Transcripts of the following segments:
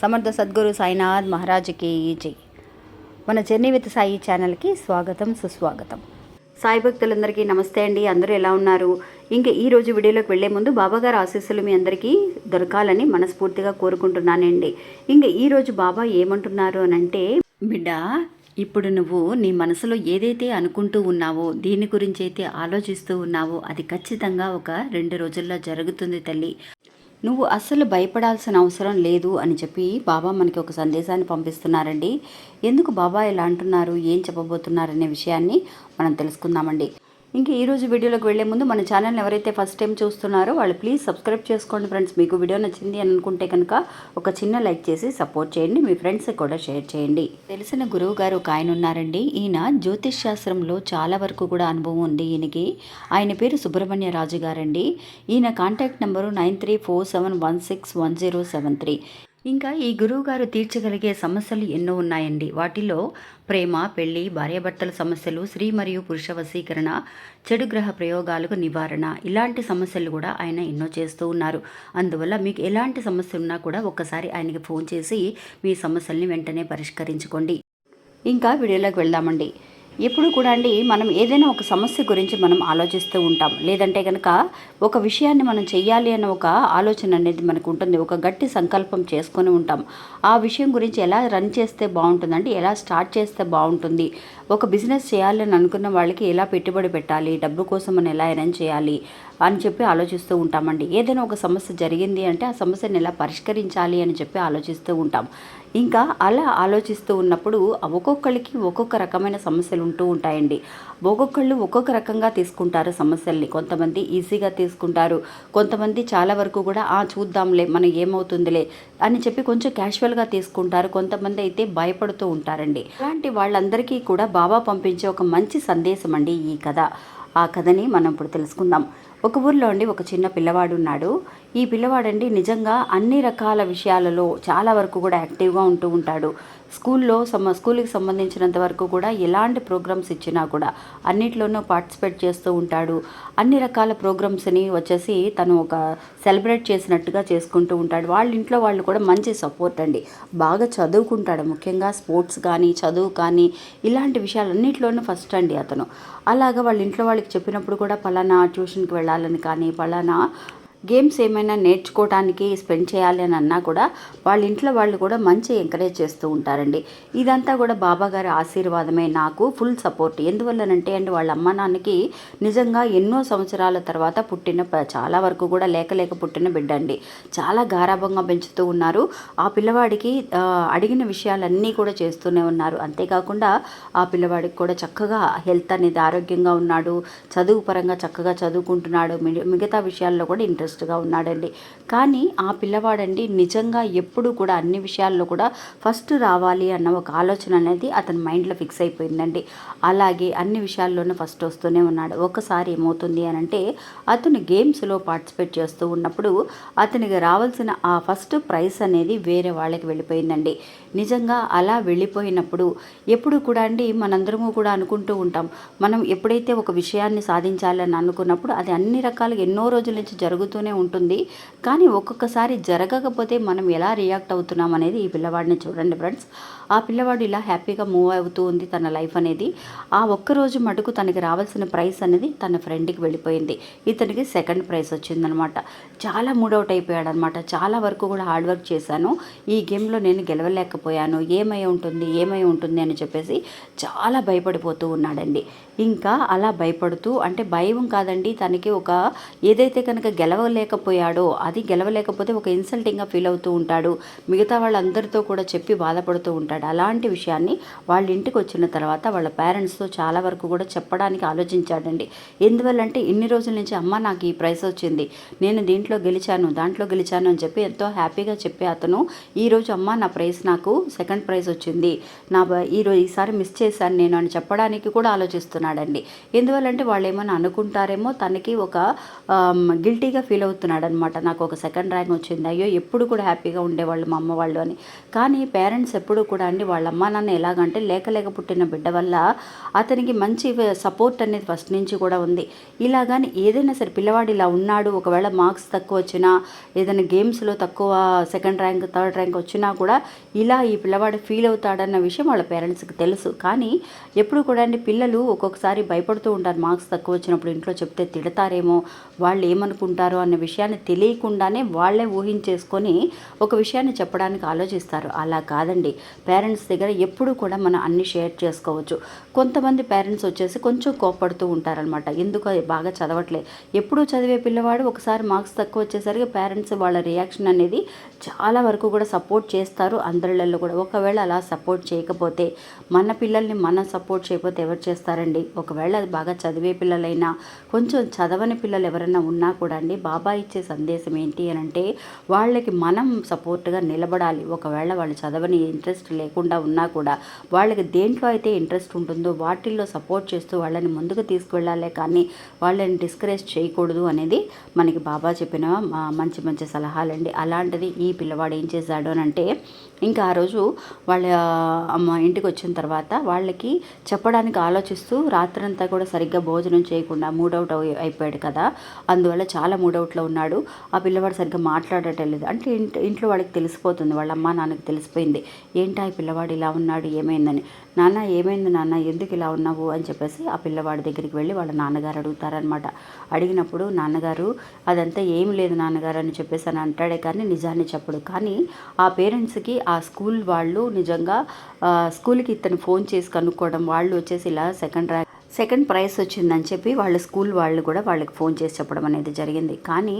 సమర్థ సద్గురు సాయినాథ్ మహారాజ్కి జై. మన జర్నీ విత్ సాయి ఛానల్కి స్వాగతం సుస్వాగతం. సాయి భక్తులందరికీ నమస్తే అండి. అందరూ ఎలా ఉన్నారు? ఇంకా ఈరోజు వీడియోలోకి వెళ్ళే ముందు బాబాగారు ఆశీస్సులు మీ అందరికీ దొరకాలని మనస్ఫూర్తిగా కోరుకుంటున్నానండి. ఇంకా ఈరోజు బాబా ఏమంటున్నారు అని అంటే బిడ్డ ఇప్పుడు నువ్వు నీ మనసులో ఏదైతే అనుకుంటూ ఉన్నావో దీని గురించి అయితే ఆలోచిస్తూ ఉన్నావో అది ఖచ్చితంగా ఒక రెండు రోజుల్లో జరుగుతుంది తల్లి. నువ్వు అస్సలు భయపడాల్సిన అవసరం లేదు అని చెప్పి బాబా మనకి ఒక సందేశాన్ని పంపిస్తున్నారండి. ఎందుకు బాబా ఇలా అంటున్నారు? ఏం చెప్పబోతున్నారు? అనే విషయాన్ని మనం తెలుసుకుందామండి. ఇంకా ఈరోజు వీడియోలోకి వెళ్ళే ముందు మన ఛానల్ని ఎవరైతే ఫస్ట్ టైం చూస్తున్నారో వాళ్ళు ప్లీజ్ సబ్స్క్రైబ్ చేసుకోండి ఫ్రెండ్స్ మీకు వీడియో నచ్చింది అని అనుకుంటే కనుక ఒక చిన్న లైక్ చేసి సపోర్ట్ చేయండి. మీ ఫ్రెండ్స్ కూడా షేర్ చేయండి. తెలిసిన గురువు గారు ఒక ఆయన ఉన్నారండి. ఈయన జ్యోతిష్ శాస్త్రంలో చాలా వరకు కూడా అనుభవం ఉంది ఈయనకి. ఆయన పేరు సుబ్రహ్మణ్య రాజు గారండి. ఈయన contact number nine three four seven one six one zero seven three. ఇంకా ఈ గురువు గారు తీర్చగలిగే సమస్యలు ఎన్నో ఉన్నాయండి. వాటిలో ప్రేమ పెళ్ళి భార్యాభర్తల సమస్యలు స్త్రీ మరియు పురుష వశీకరణ చెడు గ్రహ ప్రయోగాలకు నివారణ ఇలాంటి సమస్యలు కూడా ఆయన ఎన్నో చేస్తూ ఉన్నారు. అందువల్ల మీకు ఎలాంటి సమస్య ఉన్నా కూడా ఒక్కసారి ఆయనకి ఫోన్ చేసి మీ సమస్యల్ని వెంటనే పరిష్కరించుకోండి. ఇంకా వీడియోలోకి వెళ్దామండి. ఎప్పుడు కూడా అండి మనం ఏదైనా ఒక సమస్య గురించి మనం ఆలోచిస్తూ ఉంటాం. లేదంటే కనుక ఒక విషయాన్ని మనం చేయాలి అన్న ఒక ఆలోచన అనేది మనకు ఉంటుంది. ఒక గట్టి సంకల్పం చేసుకొని ఉంటాం. ఆ విషయం గురించి ఎలా రన్ చేస్తే బాగుంటుందండి? ఎలా స్టార్ట్ చేస్తే బాగుంటుంది? ఒక బిజినెస్ చేయాలి అని అనుకున్న వాళ్ళకి ఎలా పెట్టుబడి పెట్టాలి? డబ్బు కోసం మనం ఎలా ఎర్న్ చేయాలి? అని చెప్పి ఆలోచిస్తూ ఉంటామండి. ఏదైనా ఒక సమస్య జరిగింది అంటే ఆ సమస్యను ఎలా పరిష్కరించాలి అని చెప్పి ఆలోచిస్తూ ఉంటాం. ఇంకా అలా ఆలోచిస్తూ ఉన్నప్పుడు ఒక్కొక్కరికి ఒక్కొక్క రకమైన సమస్యలు ఉంటూ ఉంటాయండి. ఒక్కొక్కళ్ళు ఒక్కొక్క రకంగా తీసుకుంటారు సమస్యల్ని. కొంతమంది ఈజీగా తీసుకుంటారు. కొంతమంది చాలా వరకు కూడా ఆ చూద్దాంలే మనం ఏమవుతుందిలే అని చెప్పి కొంచెం క్యాషువల్గా తీసుకుంటారు. కొంతమంది అయితే భయపడుతూ ఉంటారండి. అలాంటి వాళ్ళందరికీ కూడా బాబా పంపించే ఒక మంచి సందేశం అండి ఈ కథ. ఆ కథని మనం ఇప్పుడు తెలుసుకుందాం. ఒక ఊర్లో అండి ఒక చిన్న పిల్లవాడు ఉన్నాడు. ఈ పిల్లవాడండి నిజంగా అన్ని రకాల విషయాలలో చాలా వరకు కూడా యాక్టివ్గా ఉంటూ ఉంటాడు. స్కూల్లో సమ స్కూల్కి సంబంధించినంత వరకు కూడా ఎలాంటి ప్రోగ్రామ్స్ ఇచ్చినా కూడా అన్నిట్లోనూ పార్టిసిపేట్ చేస్తూ ఉంటాడు. అన్ని రకాల ప్రోగ్రామ్స్ని వచ్చేసి తను ఒక సెలబ్రేట్ చేసినట్టుగా చేసుకుంటూ ఉంటాడు. వాళ్ళ ఇంట్లో వాళ్ళు కూడా మంచి సపోర్ట్ అండి. బాగా చదువుకుంటాడు. ముఖ్యంగా స్పోర్ట్స్ కానీ చదువు కానీ ఇలాంటి విషయాలన్నింటిలోనూ ఫస్ట్ అండి అతను. అలాగా వాళ్ళ ఇంట్లో వాళ్ళకి చెప్పినప్పుడు కూడా పలానా ట్యూషన్కి వెళ్ళాలని కానీ పలానా గేమ్స్ ఏమైనా నేర్చుకోవడానికి స్పెండ్ చేయాలి అని అన్నా కూడా వాళ్ళ ఇంట్లో వాళ్ళు కూడా మంచి ఎంకరేజ్ చేస్తూ ఉంటారండి. ఇదంతా కూడా బాబా గారి ఆశీర్వాదమే నాకు ఫుల్ సపోర్ట్. ఎందువల్లనంటే అండి వాళ్ళ అమ్మ నాన్నకి నిజంగా ఎన్నో సంవత్సరాల తర్వాత పుట్టిన ప- చాలా వరకు కూడా లేక లేక పుట్టిన బిడ్డ అండి చాలా గారాభంగా పెంచుతూ ఉన్నారు. ఆ పిల్లవాడికి అడిగిన విషయాలన్నీ కూడా చేస్తూనే ఉన్నారు. అంతేకాకుండా ఆ పిల్లవాడికి కూడా చక్కగా హెల్త్ అనేది ఆరోగ్యంగా ఉన్నాడు. చదువు పరంగా చక్కగా చదువుకుంటున్నాడు. మిగతా విషయాల్లో కూడా ఇంట్రెస్ట్ ఇంట్రెస్ట్గా ఉన్నాడండి. కానీ ఆ పిల్లవాడండి నిజంగా ఎప్పుడు కూడా అన్ని విషయాల్లో కూడా ఫస్ట్ రావాలి అన్న ఒక ఆలోచన అనేది అతని మైండ్లో ఫిక్స్ అయిపోయిందండి. అలాగే అన్ని విషయాల్లోనూ ఫస్ట్ వస్తూనే ఉన్నాడు. ఒకసారి ఏమవుతుంది అని అంటే అతను గేమ్స్లో పార్టిసిపేట్ చేస్తూ ఉన్నప్పుడు అతనికి రావాల్సిన ఆ ఫస్ట్ ప్రైస్ అనేది వేరే వాళ్ళకి వెళ్ళిపోయిందండి. నిజంగా అలా వెళ్ళిపోయినప్పుడు ఎప్పుడు కూడా అండి మనందరము కూడా అనుకుంటూ ఉంటాం. మనం ఎప్పుడైతే ఒక విషయాన్ని సాధించాలని అనుకున్నప్పుడు అది అన్ని రకాలుగా ఎన్నో రోజుల నుంచి జరుగుతూనే ఉంటుంది. కానీ ఒక్కొక్కసారి జరగకపోతే మనం ఎలా రియాక్ట్ అవుతున్నాం అనేది ఈ పిల్లవాడిని చూడండి ఫ్రెండ్స్. ఆ పిల్లవాడు ఇలా హ్యాపీగా మూవ్ అవుతూ ఉంది తన లైఫ్ అనేది. ఆ ఒక్కరోజు మటుకు తనకి రావాల్సిన ప్రైస్ అనేది తన ఫ్రెండ్కి వెళ్ళిపోయింది. ఇతనికి సెకండ్ ప్రైజ్ వచ్చిందనమాట. చాలా మూడౌట్ అయిపోయాడు అనమాట చాలా వరకు కూడా హార్డ్ వర్క్ చేశాను. ఈ గేమ్లో నేను గెలవలేకపోయాను. ఏమై ఉంటుంది? ఏమై ఉంటుంది? అని చెప్పేసి చాలా భయపడిపోతూ ఉన్నాడండి. ఇంకా అలా భయపడుతూ అంటే భయం కాదండి. తనకి ఒక ఏదైతే కనుక గెలవలేకపోయాడో అది గెలవలేకపోతే ఒక ఇన్సల్టింగ్గా ఫీల్ అవుతూ ఉంటాడు. మిగతా వాళ్ళందరితో కూడా చెప్పి బాధపడుతూ ఉంటాడు. అలాంటి విషయాన్ని వాళ్ళ ఇంటికి వచ్చిన తర్వాత వాళ్ళ పేరెంట్స్తో చాలా వరకు కూడా చెప్పడానికి ఆలోచించాడండి. ఎందువల్లంటే ఇన్ని రోజుల నుంచి అమ్మ నాకు ఈ ప్రైస్ వచ్చింది. నేను దీంట్లో గెలిచాను దాంట్లో గెలిచాను అని చెప్పి ఎంతో హ్యాపీగా చెప్పి అతను ఈరోజు అమ్మ నా ప్రైస్ నాకు సెకండ్ ప్రైజ్ వచ్చింది. నా బ- ఈరోజు ఈసారి మిస్ చేశాను నేను అని చెప్పడానికి కూడా ఆలోచిస్తున్నాడండి. ఎందువల్లంటే వాళ్ళు ఏమైనా అనుకుంటారేమో తనకి ఒక గిల్టీగా ఫీల్ అవుతున్నాడు అనమాట నాకు ఒక సెకండ్ ర్యాంక్ వచ్చింది. అయ్యో ఎప్పుడు కూడా హ్యాపీగా ఉండేవాళ్ళు మా అమ్మ వాళ్ళు అని. కానీ పేరెంట్స్ ఎప్పుడు కూడా అండి. వాళ్ళ అమ్మ నాన్న ఎలాగంటే లేక లేక పుట్టిన బిడ్డ వల్ల అతనికి మంచి సపోర్ట్ అనేది ఫస్ట్ నుంచి కూడా ఉంది. ఇలాగాని ఏదైనా సరే పిల్లవాడు ఇలా ఉన్నాడు ఒకవేళ మార్క్స్ తక్కువ వచ్చినా ఏదైనా గేమ్స్లో తక్కువ సెకండ్ ర్యాంక్ థర్డ్ ర్యాంక్ వచ్చినా కూడా ఇలా ఈ పిల్లవాడు ఫీల్ అవుతాడన్న విషయం వాళ్ళ పేరెంట్స్కి తెలుసు. కానీ ఎప్పుడు కూడా అండి పిల్లలు ఒక్కొక్కసారి భయపడుతూ ఉంటారు. మార్క్స్ తక్కువ వచ్చినప్పుడు ఇంట్లో చెప్తే తిడతారేమో వాళ్ళు ఏమనుకుంటారో అన్న విషయాన్ని తెలియకుండానే వాళ్ళే ఊహించేసుకొని ఒక విషయాన్ని చెప్పడానికి ఆలోచిస్తారు. అలా కాదండి. పేరెంట్స్ పేరెంట్స్ దగ్గర ఎప్పుడు కూడా మనం అన్ని షేర్ చేసుకోవచ్చు. కొంతమంది పేరెంట్స్ వచ్చేసి కొంచెం కోప్పడుతూ ఉంటారనమాట ఎందుకు బాగా చదవట్లే? ఎప్పుడు చదివే పిల్లవాడు ఒకసారి మార్క్స్ తక్కువ వచ్చేసరికి పేరెంట్స్ వాళ్ళ రియాక్షన్ అనేది చాలా వరకు కూడా సపోర్ట్ చేస్తారు. అందరిళ్ళల్లో కూడా. ఒకవేళ అలా సపోర్ట్ చేయకపోతే మన పిల్లల్ని మనం సపోర్ట్ చేయకపోతే ఎవరు చేస్తారండి? ఒకవేళ అది బాగా చదివే పిల్లలైనా కొంచెం చదవని పిల్లలు ఎవరైనా ఉన్నా కూడా అండి బాబా ఇచ్చే సందేశం ఏంటి? అని అంటే వాళ్ళకి మనం సపోర్ట్గా నిలబడాలి. ఒకవేళ వాళ్ళు చదవని ఇంట్రెస్ట్ లేకుండా ఉన్నా కూడా వాళ్ళకి దేంట్లో అయితే ఇంట్రెస్ట్ ఉంటుందో వాటిల్లో సపోర్ట్ చేస్తూ వాళ్ళని ముందుకు తీసుకువెళ్ళాలే కానీ వాళ్ళని డిస్కరేజ్ చేయకూడదు అనేది మనకి బాబా చెప్పిన మంచి మంచి సలహాలండి. అలాంటిది ఈ పిల్లవాడు ఏం చేశాడు అని అంటే ఇంకా ఆ రోజు వాళ్ళ అమ్మ ఇంటికి వచ్చిన తర్వాత వాళ్ళకి చెప్పడానికి ఆలోచిస్తూ రాత్రంతా కూడా సరిగ్గా భోజనం చేయకుండా మూడౌట్ అయిపోయాడు కదా. అందువల్ల చాలా మూడౌట్లో ఉన్నాడు. ఆ పిల్లవాడు సరిగ్గా మాట్లాడటం లేదు. అంటే ఇంట్లో వాళ్ళకి తెలిసిపోతుంది. వాళ్ళ అమ్మ నాన్నకి తెలిసిపోయింది. ఏంటా పిల్లవాడు ఇలా ఉన్నాడు ఏమైందని. నాన్న ఏమైంది నాన్న? ఎందుకు ఇలా ఉన్నావు? అని చెప్పేసి ఆ పిల్లవాడి దగ్గరికి వెళ్ళి వాళ్ళ నాన్నగారు అడుగుతారనమాట అడిగినప్పుడు నాన్నగారు అదంతా ఏం లేదు నాన్నగారు అని చెప్పేసి అని అంటాడే కానీ నిజాన్ని చెప్పడు. కానీ ఆ పేరెంట్స్కి ఆ స్కూల్ వాళ్ళు నిజంగా స్కూల్కి ఇతను ఫోన్ చేసి కనుక్కోవడం వాళ్ళు వచ్చేసి ఇలా సెకండ్ ర్యాంక్ సెకండ్ ప్రైజ్ వచ్చిందని చెప్పి వాళ్ళ స్కూల్ వాళ్ళు కూడా వాళ్ళకి ఫోన్ చేసి చెప్పడం అనేది జరిగింది. కానీ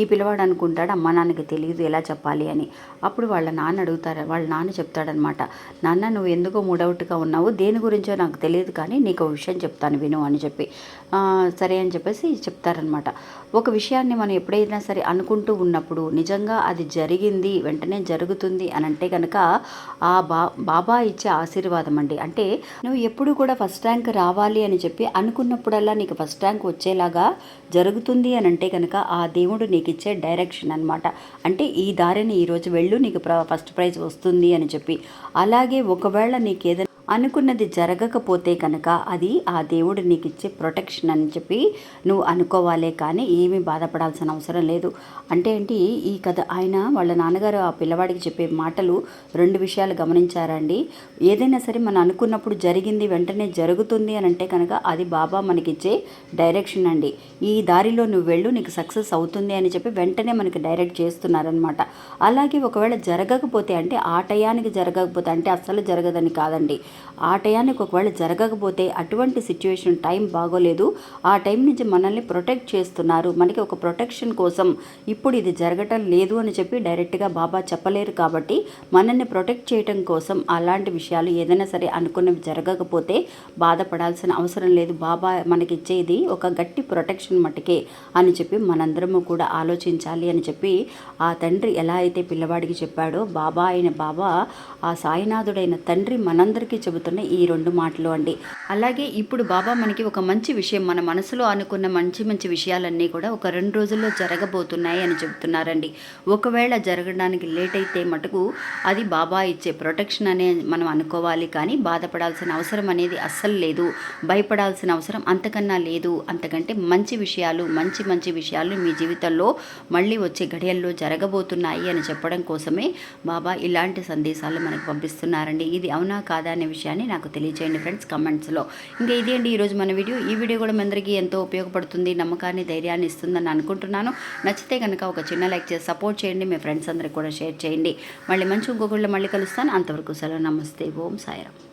ఈ పిల్లవాడు అనుకుంటాడు అమ్మ నాన్నకి తెలియదు ఎలా చెప్పాలి అని. అప్పుడు వాళ్ళ నాన్న అడుగుతారు వాళ్ళ నాన్న చెప్తాడనమాట నాన్న నువ్వు ఎందుకో మూడవుట్గా ఉన్నావు? దేని గురించో నాకు తెలియదు కానీ నీకు విషయం చెప్తాను విను అని చెప్పి సరే అని చెప్పేసి చెప్తారనమాట. ఒక విషయాన్ని మనం ఎప్పుడైనా సరే అనుకుంటూ ఉన్నప్పుడు నిజంగా అది జరిగింది వెంటనే జరుగుతుంది అని అంటే కనుక ఆ బా బాబా ఇచ్చే ఆశీర్వాదం అండి. అంటే నువ్వు ఎప్పుడు కూడా ఫస్ట్ ర్యాంక్ రావాలి అని చెప్పి అనుకున్నప్పుడల్లా నీకు ఫస్ట్ ర్యాంక్ వచ్చేలాగా జరుగుతుంది అని అంటే కనుక ఆ దేవుడు నీకు ఇచ్చే డైరెక్షన్ అనమాట అంటే ఈ దారిని ఈరోజు వెళ్ళు నీకు ఫస్ట్ ప్రైజ్ వస్తుంది అని చెప్పి. అలాగే ఒకవేళ నీకు ఏదైనా అనుకున్నది జరగకపోతే కనుక అది ఆ దేవుడు నీకు ఇచ్చే ప్రొటెక్షన్ అని చెప్పి నువ్వు అనుకోవాలే కానీ ఏమీ బాధపడాల్సిన అవసరం లేదు. అంటే ఏంటి? ఈ కథ ఆయన వాళ్ళ నాన్నగారు ఆ పిల్లవాడికి చెప్పే మాటలు రెండు విషయాలు గమనించారండి. ఏదైనా సరే మనం అనుకున్నప్పుడు జరిగింది వెంటనే జరుగుతుంది అని అంటే కనుక అది బాబా మనకిచ్చే డైరెక్షన్ అండి. ఈ దారిలో నువ్వు వెళ్ళు నీకు సక్సెస్ అవుతుంది అని చెప్పి వెంటనే మనకి డైరెక్ట్ చేస్తున్నారనమాట అలాగే ఒకవేళ జరగకపోతే అంటే ఆ టయానికి జరగకపోతే అంటే అస్సలు జరగదని కాదండి. ఆ టయానికి ఒకవేళ జరగకపోతే అటువంటి సిచ్యువేషన్ టైం బాగోలేదు. ఆ టైం నుంచి మనల్ని ప్రొటెక్ట్ చేస్తున్నారు. మనకి ఒక ప్రొటెక్షన్ కోసం ఇప్పుడు ఇది జరగటం లేదు అని చెప్పి డైరెక్ట్గా బాబా చెప్పలేరు కాబట్టి మనల్ని ప్రొటెక్ట్ చేయటం కోసం అలాంటి విషయాలు ఏదైనా సరే అనుకున్నవి జరగకపోతే బాధపడాల్సిన అవసరం లేదు. బాబా మనకిచ్చేది ఒక గట్టి ప్రొటెక్షన్ మటుకే అని చెప్పి మనందరము కూడా ఆలోచించాలి అని చెప్పి ఆ తండ్రి ఎలా అయితే పిల్లవాడికి చెప్పాడో బాబా అయిన బాబా ఆ సాయినాథుడైన తండ్రి మనందరికీ చెబుతున్న ఈ రెండు మాటలు అండి. అలాగే ఇప్పుడు బాబా మనకి ఒక మంచి విషయం మన మనసులో అనుకున్న మంచి మంచి విషయాలన్నీ కూడా ఒక రెండు రోజుల్లో జరగబోతున్నాయి అని చెబుతున్నారండి. ఒకవేళ జరగడానికి లేట్ అయితే మటుకు అది బాబా ఇచ్చే ప్రొటెక్షన్ అనే మనం అనుకోవాలి. కానీ బాధపడాల్సిన అవసరం అనేది అస్సలు లేదు. భయపడాల్సిన అవసరం అంతకన్నా లేదు. అంతకంటే మంచి విషయాలు మంచి మంచి విషయాలు మీ జీవితంలో మళ్ళీ వచ్చే గడియల్లో జరగబోతున్నాయి అని చెప్పడం కోసమే బాబా ఇలాంటి సందేశాలు మనకు పంపిస్తున్నారండి. ఇది అవునా కాదా అనే విషయాన్ని నాకు తెలియచేయండి ఫ్రెండ్స్ కమెంట్స్లో ఇంకా ఇది అండి ఈరోజు మన వీడియో. ఈ వీడియో కూడా మీ అందరికీ ఎంతో ఉపయోగపడుతుంది నమ్మకాన్ని ధైర్యాన్ని ఇస్తుందని అనుకుంటున్నాను. నచ్చితే కనుక ఒక చిన్న లైక్ చేసి సపోర్ట్ చేయండి మీ ఫ్రెండ్స్ అందరికి కూడా షేర్ చేయండి. మళ్ళీ మంచి ఇంకొకళ్ళు మళ్ళీ కలుస్తాను. అంతవరకు సెలవు. నమస్తే. ఓం సాయిరామ్.